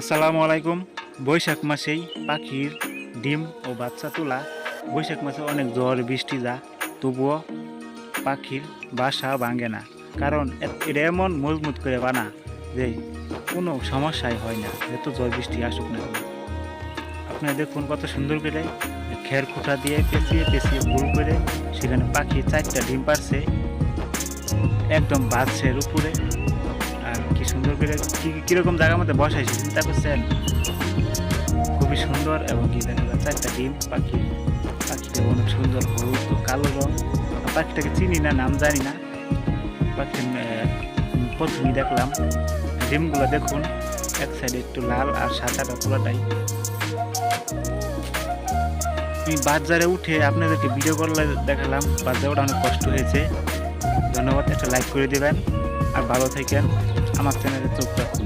আসসালামু আলাইকুম। বৈশাখ মাসেই পাখির ডিম ও বাচ্চা তোলা। বৈশাখ মাসে অনেক ঝড়, বৃষ্টি যা, তবুও পাখির বাসা ভাঙে না। কারণ এটা এমন মজবুত করে বানা যে কোনো সমস্যাই হয় না। এত ঝড়, বৃষ্টি আসুক না। আপনারা দেখুন কত সুন্দর করে খের খুঁটা দিয়ে পেঁচিয়ে পেঁচিয়ে ভুল করে সেখানে পাখি চারটা ডিম পারছে একদম বাচ্চের উপরে সুন্দর কীরকম জায়গার মধ্যে বসাইছে চিন্তা করছেন খুবই সুন্দর এবং কি দেখা যায় চারটা ডিম, পাখি, পাখিটা অনেক সুন্দর, হলুদ, কালো রং। পাখিটাকে চিনি না, নাম জানি না। পাখি প্রথমেই দেখলাম, ডিমগুলো দেখুন, এক সাইডে একটু লাল আর সাদাটা পুরোটাই। আমি বাজারে উঠে আপনাদেরকে ভিডিও করলে দেখালাম, বাজারে ওটা অনেক কষ্ট হয়েছে। ধন্যবাদ, একটা লাইক করে দেবেন। আর ভালো থাকেন। আমার চ্যানেলে চোখ রাখুন